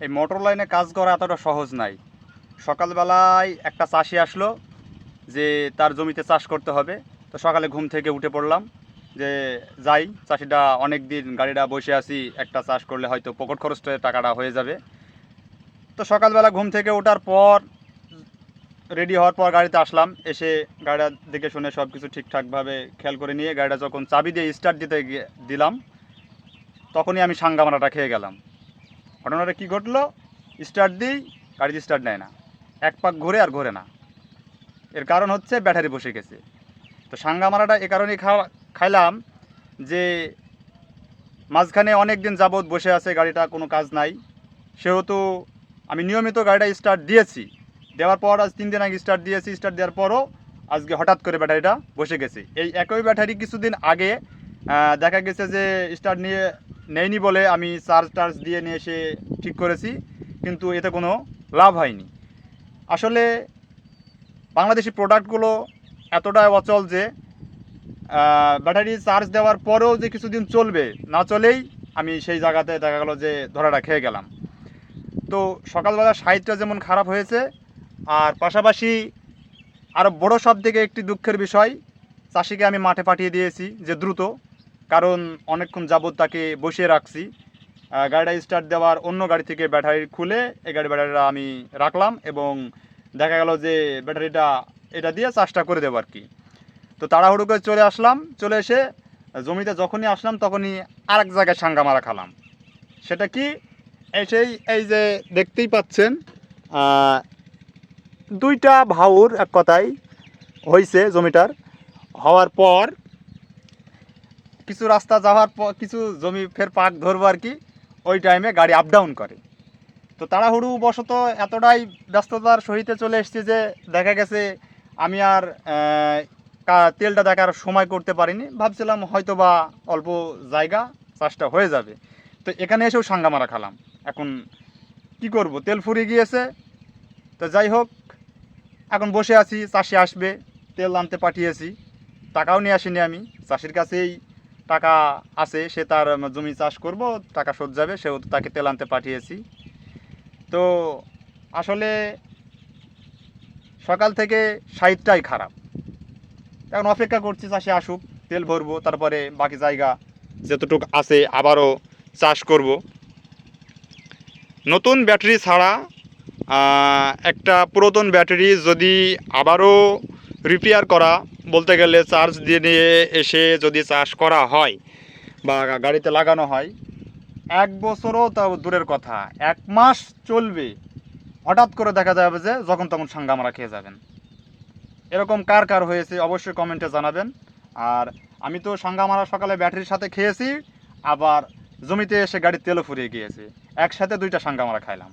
এই মোটর লাইনে কাজ করা এতটা সহজ নাই। সকালবেলায় একটা চাষি আসলো যে তার জমিতে চাষ করতে হবে। তো সকালে ঘুম থেকে উঠে পড়লাম যে, যাই, চাষিটা অনেক দিন গাড়িটা বসে আছি, একটা চাষ করলে হয়তো পকেট খরচটা টাকাটা হয়ে যাবে। তো সকালবেলা ঘুম থেকে ওঠার পর রেডি হওয়ার পর গাড়িতে আসলাম। এসে গাড়িটা দেখে শুনে সব কিছু ঠিকঠাকভাবে খেয়াল করে নিয়ে গাড়িটা যখন চাবি দিয়ে স্টার্ট দিতে দিলাম, তখনই আমি সাঙ্গামারাটা খেয়ে গেলাম। ঘটনাটা কী ঘটলো? স্টার্ট দিই গাড়ি স্টার্ট নেয় না। এক পাক ঘুরে আর ঘোরে না। এর কারণ হচ্ছে ব্যাটারি বসে গেছে। তো সাঙ্গামারাটা এ কারণেই খাওয়া, খাইলাম যে মাঝখানে অনেক দিন যাবৎ বসে আছে, গাড়িটা কোনো কাজ নাই। সেহেতু আমি নিয়মিত গাড়িটা স্টার্ট দিয়েছি। দেওয়ার পর আজ তিন দিন আগে স্টার্ট দিয়েছি। স্টার্ট দেওয়ার পরও আজকে হঠাৎ করে ব্যাটারিটা বসে গেছে। এই একই ব্যাটারি কিছুদিন আগে দেখা গেছে যে স্টার্ট নিয়ে নেয়নি বলে আমি চার্জ টার্জ দিয়ে নিয়ে এসে ঠিক করেছি, কিন্তু এতে কোনো লাভ হয়নি। আসলে বাংলাদেশি প্রোডাক্টগুলো এতটাই অচল যে ব্যাটারি চার্জ দেওয়ার পরেও যে কিছুদিন চলবে, না চলেই আমি সেই জায়গাতে দেখা গেলো যে ধরাটা খেয়ে গেলাম। তো সকালবেলা সাইডটা যেমন খারাপ হয়েছে, আর পাশাপাশি আরও বড় সব থেকে একটি দুঃখের বিষয়, চাষিকে আমি মাঠে পাঠিয়ে দিয়েছি যে দ্রুত কারণ অনেকক্ষণ যাবত তাকে বসিয়ে রাখছি। গাড়িটা স্টার্ট দেওয়ার অন্য গাড়ি থেকে ব্যাটারি খুলে এই গাড়ি ব্যাটারিটা আমি রাখলাম এবং দেখা গেল যে ব্যাটারিটা এটা দিয়ে চাষটা করে দেবো আর কি। তো তাড়াহুড়ো করে চলে আসলাম, চলে এসে জমিতে যখনই আসলাম তখনই আর এক জায়গায় সাঙ্গা মারা খালাম। সেটা কি? এই সেই, এই যে দেখতেই পাচ্ছেন দুইটা ভাউর এক কথায় হয়েছে জমিটার। হওয়ার পর কিছু রাস্তা যাওয়ার পর কিছু জমি ফের পাক ধরবো আর কি, ওই টাইমে গাড়ি আপ ডাউন করে। তো তাড়াহুড়ো বশত এতটাই ব্যস্ততার সহিতে চলে এসেছি যে দেখা গেছে আমি আর তেলটা দেখার সময় করতে পারিনি। ভাবছিলাম হয়তো বা অল্প জায়গা চাষটা হয়ে যাবে। তো এখানে এসেও সাঙ্গা মারা খালাম। এখন কি করব? তেল ফুরিয়ে গিয়েছে। তো যাই হোক, এখন বসে আছি, চাষি আসবে, তেল আনতে পাঠিয়েছি। টাকাও নিয়ে আসিনি আমি। চাষির কাছেই টাকা আছে, সে তার জমি চাষ করব, টাকা শোধ যাবে সেহেতু তাকে তেল আনতে পাঠিয়েছি। তো আসলে সকাল থেকে সাইডটাই খারাপ। এখন অপেক্ষা করছি চাষি আসুক, তেল ভরবো, তারপরে বাকি জায়গা যতটুকু আছে আবারও চাষ করব। নতুন ব্যাটারি ছাড়া একটা পুরাতন ব্যাটারি যদি আবারও রিপেয়ার করা বলতে গেলে চার্জ দিয়ে নিয়ে এসে যদি চাষ করা হয় বা গাড়িতে লাগানো হয়, এক বছরও তা দূরের কথা, এক মাস চলবে। হঠাৎ করে দেখা যাবে যে যখন তখন সাঙ্গামারা খেয়ে যাবেন। এরকম কার কার হয়েছে অবশ্যই কমেন্টে জানাবেন। আর আমি তো সাঙ্গামারা সকালে ব্যাটারির সাথে খেয়েছি, আবার জমিতে এসে গাড়ির তেলও ফুরিয়ে গিয়েছে। একসাথে দুইটা সাঙ্গামারা খাইলাম।